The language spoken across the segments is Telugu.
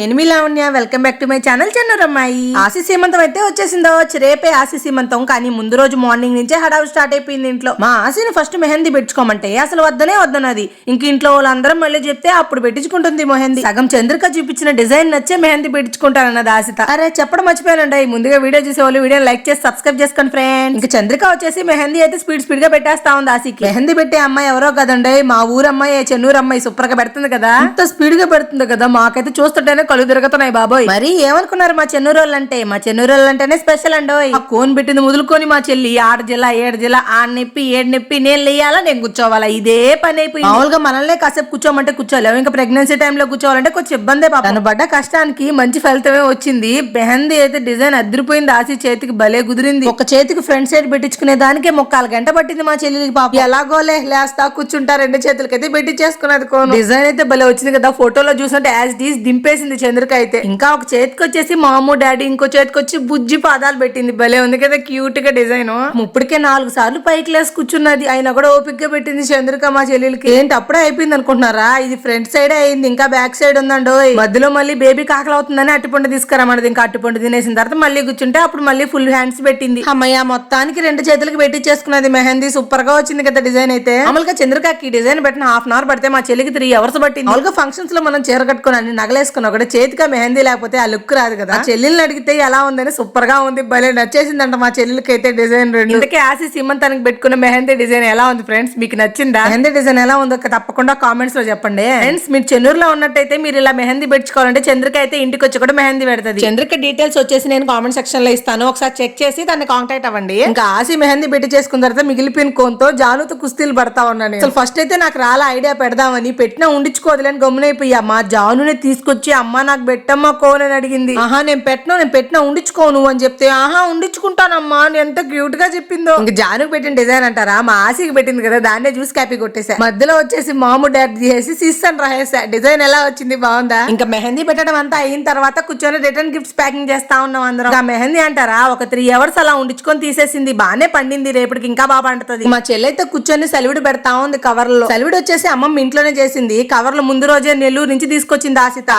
నేను మీ Lavanya. Welcome back to my channel చెన్నరమ్మాయి ఆశీ సీమంతం అయితే వచ్చేసిందో. రేపే ఆశీ సీమంతం కానీ ముందు రోజు మార్నింగ్ నుంచే హడావు స్టార్ట్ అయిపోయింది ఇంట్లో. మా ఆశీని ఫస్ట్ మెహందీ పెట్టుకోమంటే అసలు వద్దనే వద్దనది. ఇంక ఇంట్లో వాళ్ళందరం మళ్ళీ చెప్తే అప్పుడు పెట్టించుకుంటుంది మెహందీ. సగం చంద్రిక చూపించిన డిజైన్ నచ్చే మెహందీ పెట్టించుకుంటానన్నది ఆశిత. అరే చెప్పడం మర్చిపోయానండి. ముందుగా వీడియో చూసే వాళ్ళు వీడియో లైక్ చేసి సబ్స్క్రైబ్ చేసుకోండి ఫ్రెండ్ ఇంకా చంద్రిక వచ్చేసి మెహందీ అయితే స్పీడ్ స్పీడ్గా పెట్టేస్తా ఉంది ఆశకి. మెహందీ పెట్టే అమ్మాయి ఎవరో కదండి? మా ఊరమ్మాయి చెన్నూరు అమ్మాయి సూపర్గా పెడుతుంది కదా? ఇంత స్పీడ్గా పెడుతుంది కదా? మాకైతే చూస్తుంటేనే కళ్ళు తిరుగుతున్నాయి బాబోయ్. మరి ఏమనుకున్నారు మా చెన్నూరు వాళ్ళు అంటే మా చెన్నూరు వాళ్ళు అంటేనే స్పెషల్ అండోయ్ ఆ కోన్ పెట్టింది ముదులుకొని మా చెల్లి ఆరు జిల్లా ఏడు జిల్లా ఆ నొప్పి ఏడు నొప్పి నేను లేయాలా నేను కూర్చోవాలా? ఇదే పని అయిపోయింది. మామూలుగా మనల్నే కాసేపు కూర్చోమంటే కూర్చోలేము ఇంకా ప్రెగ్నెన్సీ టైంలో కూర్చోవాలంటే కొంచెం ఇబ్బందే పాప. తను పడ్డ కష్టానికి మంచి ఫలితమే వచ్చింది. మెహందీ అయితే డిజైన్ అదిరిపోయింది. ఆసి చేతికి భలే కుదిరింది. ఒక చేతికి ఫ్రంట్ సైడ్ పెట్టించుకునే దానికే ముక్కాలు గంట పట్టింది మా చెల్లికి పాప. ఎలాగోలే లేస్తా కూర్చుంటా రెండు చేతులకైతే పెట్టించేసుకున్నది కోను. డిజైన్ అయితే భలే వచ్చింది కదా. ఫోటోలో చూసినట్టు యాజ్ డీస్ దింపేసింది చంద్రిక అయితే ఇంకా ఒక చేతికి వచ్చేసి మామూ డాడీ ఇంకో చేతికి వచ్చి బుజ్జి పాదాలు పెట్టింది. భలే ఉంది కదా క్యూట్గా డిజైన్. ఇప్పటికే నాలుగు సార్లు పైకి లేసి కూర్చున్నది. అయినా కూడా ఓపిక్గా పెట్టింది చంద్రిక మా చెల్లెలకి. ఏంటి అప్పుడే అయిపోయింది అనుకుంటున్నారా? ఇది ఫ్రంట్ సైడ్ అయింది ఇంకా బ్యాక్ సైడ్ ఉందండో. మధ్యలో మళ్ళీ బేబీ కాకలు అవుతుందని అట్టుపండు తీసుకురామన్నది ఇంకా అట్టుపండు తినేసిన తర్వాత మళ్ళీ కూర్చుంటే అప్పుడు మళ్ళీ ఫుల్ హ్యాండ్స్ పెట్టింది. అమ్మయ్య మొత్తానికి రెండు చేతులకు పెట్టి చేసుకున్నది మెహందీ సూపర్గా వచ్చింది కదా డిజైన్ అయితే. మామూలుగా చంద్రికకి ఈ డిజైన్ పెట్టిన హాఫ్ అన్ అవర్ పడితే మా చెల్లికి త్రీ అవర్స్ పట్టింది. మామూలుగా ఫంక్షన్స్లో మనం చీర కట్టుకుని అన్ని నగలేసుకుని ఒకటి చేతిగా మెహందీ లేకపోతే ఆ లుక్ రాదు కదా. చెల్లెల్ని అడిగితే ఎలా ఉందని సూపర్గా ఉంది. భలే నచ్చేసిందంట మా చెల్లెలకి అయితే డిజైన్ రెండు. ఇందుకే ఆసి సీమంతానికి పెట్టుకున్న మెహందీ డిజైన్ ఎలా ఉంది ఫ్రెండ్స్? మీకు నచ్చిందా? మెహందీ డిజైన్ ఎలా ఉందో తప్పకుండా కామెంట్స్లో చెప్పండి. ఫ్రెండ్స్ మీరు చెన్నూరులో ఉన్నట్టయితే మీరు ఇలా మెహందీ పెట్టుకోవాలంటే చంద్రిక అయితే ఇంటికి వచ్చి కూడా మెహందీ పెడుతుంది. చంద్రిక డీటెయిల్స్ వచ్చేసి నేను కామెంట్ సెక్షన్లో ఇస్తాను. ఒకసారి చెక్ చేసి దాన్ని కాంటాక్ట్ అవ్వండి. ఇంకా ఆసి మెహందీ పెట్టి చేసుకున్న తర్వాత మిగిలిపోయిన కోన్తో జానుతో కుస్తీలు పడతా ఉన్నాను అసలు ఫస్ట్ అయితే నాకు రాలా ఐడియా పెడదామని. పెట్టినా ఉండించుకోదులేని గమ్మునైపోయా. మా జానునే తీసుకొచ్చి అమ్మ నాకు పెట్టమ్మా కోన్ అని అడిగింది. ఆహా నేను పెట్టను నేను పెట్టినా ఉండించుకోను అని చెప్తే ఆహా ఉండించుకుంటానమ్మా అని ఎంత క్యూట్గా చెప్పిందో. ఇంకా జానుకు పెట్టిన డిజైన్ అంటారా? మా ఆశకి పెట్టింది కదా దాన్నే చూసి కాపీ కొట్టేసా మధ్యలో వచ్చేసి మాము డాడ్ చేసి సిస్ అని రాసేసా డిజైన్ ఎలా వచ్చింది? బాగుందా? ఇంకా మెహందీ పెట్టడం అంతా అయిన తర్వాత కూర్చొని రిటర్న్ గిఫ్ట్స్ ప్యాకింగ్ చేస్తా ఉన్నాం అందరం. ఇంకా మెహందీ అంటారా ఒక త్రీ అవర్స్ అలా ఉండించుకొని తీసేసింది బానే పండింది రేపటికి ఇంకా బాగా పండుతుంది. మా చెల్లైతే కూర్చొని సెలవుడు పెడతా ఉంది కవర్లో సెలవుడు వచ్చేసి అమ్మమ్మ ఇంట్లోనే చేసింది కవర్లో ముందు రోజే నెల్లూరు నుంచి తీసుకొచ్చింది ఆశిత.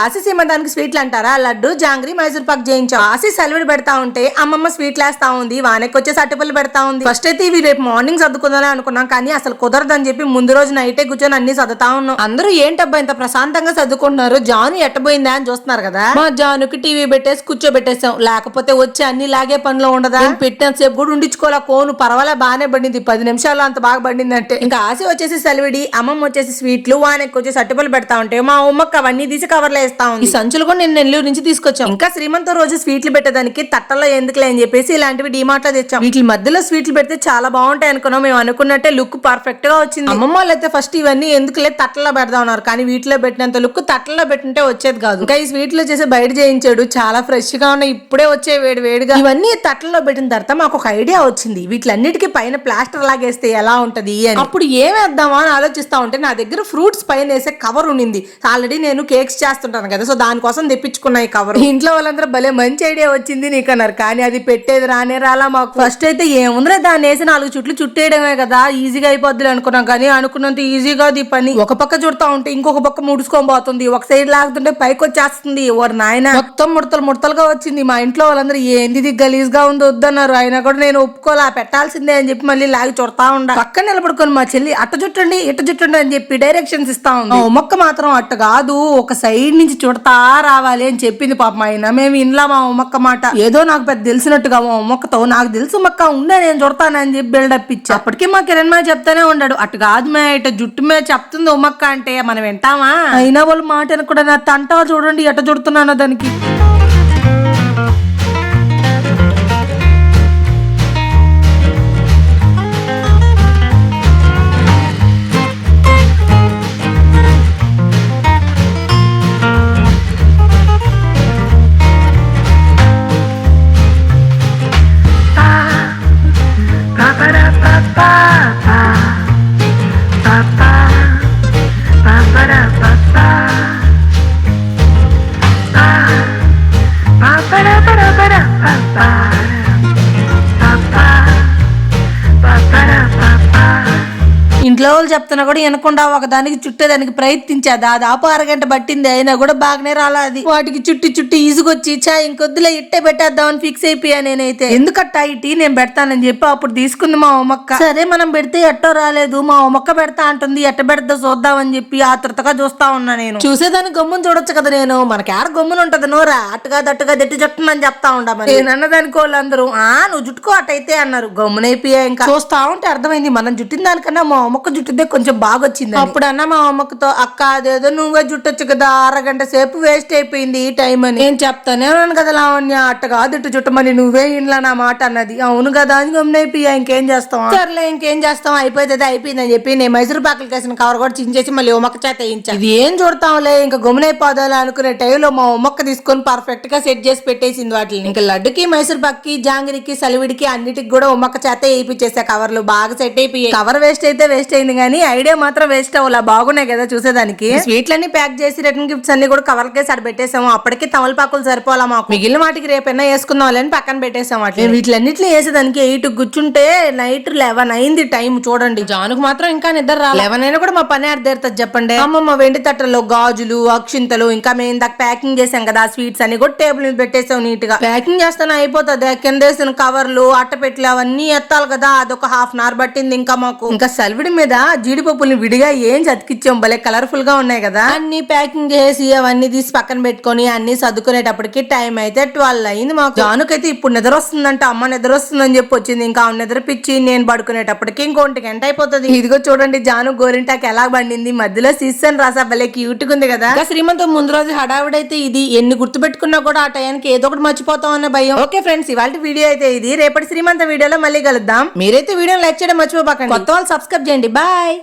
ఆశి దానికి స్వీట్లు అంటారా? లడ్డు జాంగ్రీ మైసూర్ పాక్ చేయించాం. ఆసి సెలవుడు పెడతా ఉంటే అమ్మమ్మ స్వీట్లు వేస్తా ఉంది వానకి వచ్చేసి అటుపల్లి పెడతా ఉంది. ఫస్ట్ అయితే ఇవి రేపు మార్నింగ్ సర్దుకుందాం అనుకున్నాం కానీ అసలు కుదరదని చెప్పి ముందు రోజు నైటే కూర్చొని అన్ని సర్దుతా ఉన్నాం. అందరూ ఏంటబ్బా ఇంత ప్రశాంతంగా సర్దుకుంటున్నారు? జాను ఎట్టబోయిందా అని చూస్తున్నారు కదా. మా జానుకి టీవీ పెట్టేసి కూర్చోబెట్టేసాం. లేకపోతే వచ్చి అన్ని లాగే పనిలో ఉండదా? పెట్టిన సేపు కూడా ఉండించుకోవాలా కోను పర్వాలే బాగానే పడింది. పది నిమిషాలు అంత బాగా పడింది అంటే ఇంకా ఆశ వచ్చేసి సెలవిడి అమ్మమ్మ వచ్చేసి స్వీట్లు వానకి వచ్చేసి అట్టుపల్లి పెడతా ఉంటే మా ఉమ్మక్క అవన్నీ తీసి కవర్లో వేస్తా ఉంది. సంచులు కూడా నేను నెల్లూరు నుంచి తీసుకొచ్చాం. ఇంకా శ్రీమంతం రోజు స్వీట్లు పెట్టడానికి తట్టలో ఎందుకులే అని చెప్పేసి ఇలాంటివి డిమార్ట్లో తెచ్చాం. వీటి మధ్యలో స్వీట్లు పెడితే చాలా బాగుంటాయి అనుకున్నాం. మేము అనుకున్నట్టే లుక్ పర్ఫెక్ట్గా వచ్చింది. అమ్మమ్మ వాళ్ళు అయితే ఫస్ట్ ఇవన్నీ ఎందుకులే తట్టలో పెడదాం ఉన్నారు కానీ వీటిలో పెట్టినంత లుక్ తట్టలో పెట్టింటే వచ్చేది కాదు. ఇంకా ఈ స్వీట్లు చేసి బయట చేయించాడు. చాలా ఫ్రెష్గా ఉన్నాయి. ఇప్పుడే వచ్చే వేడి వేడిగా. ఇవన్నీ తట్టలో పెట్టిన తర్వాత మాకు ఒక ఐడియా వచ్చింది. వీటిలన్నిటికీ పైన ప్లాస్టర్ లాగేస్తే ఎలా ఉంటది అని. అప్పుడు ఏం వేద్దామా అని ఆలోచిస్తా ఉంటే నా దగ్గర ఫ్రూట్స్ పైన వేసే కవర్ ఉండింది. ఆల్రెడీ నేను కేక్స్ చేస్తుంటాను కదా. సో దానికోసం తెప్పించుకున్నా ఈ కవర్ ఇంట్లో వాళ్ళందరూ భలే మంచి ఐడియా వచ్చింది నీకు అన్నారు కానీ అది పెట్టేది రానే రాలా మాకు. ఫస్ట్ అయితే ఏముందిరా దాన్ని వేసి నాలుగు చుట్లు చుట్టేయడమే కదా ఈజీగా అయిపోద్ది అనుకున్నాం. కానీ అనుకున్నంత ఈజీగా అది పని. ఒక పక్క చుడతా ఉంటే ఇంకొక పక్క ముడుచుకొని పోతుంది. ఒక సైడ్ లాగుతుంటే పైకి వచ్చేస్తుంది. ఓర్ నాయన మొత్తం ముడతలు ముడతలుగా వచ్చింది. మా ఇంట్లో వాళ్ళందరూ ఏంది ఇది గలీజ్గా ఉంది వద్దన్నారు. అయినా కూడా నేను ఒప్పుకోలే పెట్టాల్సిందే అని చెప్పి మళ్ళీ లాగి చుడతా ఉండ. పక్కన నిలబడుకొని మా చెల్లి అట్ట చుట్టండి ఇట్ట చుట్టండి అని చెప్పి డైరెక్షన్స్ ఇస్తా ఉంది. మొక్క మాత్రం అట్ట కాదు. ఒక సైడ్ నుంచి చుడతా రావాలి అని చెప్పింది పాపం ఆయన. మేము ఇంట్లో మా ఉమ్మక్క మాట. ఏదో నాకు పెద్ద తెలిసినట్టుగా మా ఉమ్మక్కతో నాకు తెలుసు మక్క ఉండే నేను చూడతానని చెప్పి బిల్డప్ ఇచ్చా. అప్పటికి మా కిరణ్ మా చెప్తానే ఉన్నాడు అటు కాదు మే ఇట జుట్టు మీద చెప్తుంది ఉమ్మక్క అంటే మనం వింటామా? అయినా వాళ్ళు మాట కూడా నా తంట చూడండి ఎట చూడుతున్నానో దానికి. ఇంట్లో వాళ్ళు చెప్తున్నా కూడా వినకుండా ఒక దానికి చుట్టేదానికి ప్రయత్నించా దాదాపు అరగంట పట్టింది అయినా కూడా బాగానే రాలా అది. వాటికి చుట్టి చుట్టి ఈసుకొచ్చి చా ఇంకొద్దులే ఇట్టే పెట్టేద్దామని ఫిక్స్ అయిపోయా నేనైతే. ఎందుకట్టా ఈ టీ నేను పెడతానని చెప్పి అప్పుడు తీసుకుంది మా మొక్క. సరే మనం పెడితే ఎట్టో రాలేదు. మా మొక్క పెడతా అంటుంది ఎట్ట పెడతా చూద్దామని చెప్పి ఆతృతగా చూస్తా ఉన్నా నేను. చూసేదాన్ని గమ్మును చూడొచ్చు కదా నేను. మనకి ఆడ గమ్మున ఉంటది నోరా. అట్టుగా దట్టుగా దట్టి జట్టునని చెప్తా ఉండమని నేను అన్నదానికి వాళ్ళందరూ ఆ నువ్వు జుట్టుకో అట్టయితే అన్నారు. గమ్మునైపోయా ఇంకా. చూస్తా ఉంటే అర్థమైంది. మనం జుట్టిన దానికన్నా మా అమ్మక్క జుట్టుదే కొంచెం బాగా వచ్చింది అప్పుడు అన్న మా అమ్మక్కతో అక్క అదేదో నువ్వే జుట్టొచ్చు కదా అరగంట సేపు వేస్ట్ అయిపోయింది ఈ టైం అని. నేను చెప్తానే ఉన్నాను కదా లావణ్య అట్ట కాదు ఇటు చుట్టమని నువ్వే ఇంట్లో నా మాట అన్నది. అవును కదా అని గమ్మునైపోయా ఇంకేం చేస్తాం సర్లే ఇంకేం చేస్తాం అయిపోతుంది అయిపోయింది అని చెప్పి నేను మైసూరు పాకలు కేసిన కవర్ కూడా చించేసి మళ్ళీ ఉమ్మక్క చేత వేయించా. ఇది ఏం చూడతాంలే ఇంకా గమ్మునైపోదాలి అనుకునే టైంలో మా ఉమ్మక్క తీసుకొని పర్ఫెక్ట్గా సెట్ చేసి పెట్టేసింది వాటిని. ఇంకా లడ్డుకి మైసూర్ పాక్కి జాంగిరికి సలివిడికి అన్నిటికి కూడా ఉమ్మక్క చేత వేయించేసా కవర్లు బాగా సెట్ అయిపోయాయి. కవర్ వేస్ట్ అయితే వేస్ట్ అయింది కానీ ఐడియా మాత్రం వేస్ట్ అవ్వాల. బాగున్నాయి కదా చూసేదానికి. స్వీట్లన్నీ ప్యాక్ చేసి రిటర్న్ గిఫ్ట్స్ అన్ని కూడా కవర్ కేసి అక్కడ పెట్టేసాము. అప్పటికి తమలపాకులు సరిపోవాలా మాకు. మిగిలిన వాటికి రేపైనా వేసుకుందాం అని పక్కన పెట్టేసాం వాటిని వీటిలన్నిట్లు వేసేదానికి ఎయిట్ కూర్చుంటే నైట్ లెవెన్ అయింది టైం చూడండి. జానుకు మాత్రం ఇంకా నిద్ర రా లెవెన్ అయినా కూడా మా పని అర్థేరుతుంది చెప్పండి. అమ్మమ్మ వెండి తట్టల్లో గాజులు అక్షింతలు ఇంకా మేము ఇందాక ప్యాకింగ్ చేసాం కదా స్వీట్స్ అన్ని కూడా టేబుల్ మీద పెట్టేసాం నీట్గా ప్యాకింగ్ చేస్తానే అయిపోతుంది. కింద వేసిన కవర్లు అట్టపెట్లు అవన్నీ ఎత్తాలి కదా. అదొక హాఫ్ అన్ అవర్ పట్టింది ఇంకా మాకు. ఇంకా సల్విడి మీద జీడిపప్పుల్ని విడిగా ఏం చతికిచ్చాం? భలే కలర్ఫుల్గా ఉన్నాయి కదా. అన్ని ప్యాకింగ్ చేసి అవన్నీ తీసి పక్కన పెట్టుకొని అన్ని సర్దుకునేటప్పటికి టైం అయితే ట్వెల్వ్ అయింది మాకు. జానుకైతే ఇప్పుడు నిద్ర వస్తుందంట అమ్మ నిద్ర వస్తుందని చెప్పి వచ్చింది. ఇంకా ఆమె నిద్ర పిచ్చి నేను పడుకునేటప్పటికి ఇంకొంటి గంట అయిపోతుంది. ఇదిగో చూడండి జాను గోరింటాకి ఎలా బండింది మధ్యలో సీసన్ రాసా భలే క్యూట్ ఉంది కదా. శ్రీమంతం ముందు రోజు హడావిడైతే ఇది. ఎన్ని గుర్తు పెట్టుకున్నా కూడా ఆ టయానికి ఏదో ఒకటి మర్చిపోతాం అన్న భయం. ఓకే ఫ్రెండ్స్ ఇవాళ వీడియో అయితే ఇది. రేపటి శ్రీమంత వీడియోలో మళ్ళీ కలుద్దాం. మీరైతే వీడియో లైక్ చేయడం మర్చిపోకండి. కొత్త వాళ్ళు సబ్స్క్రైబ్ చేయండి. Bye!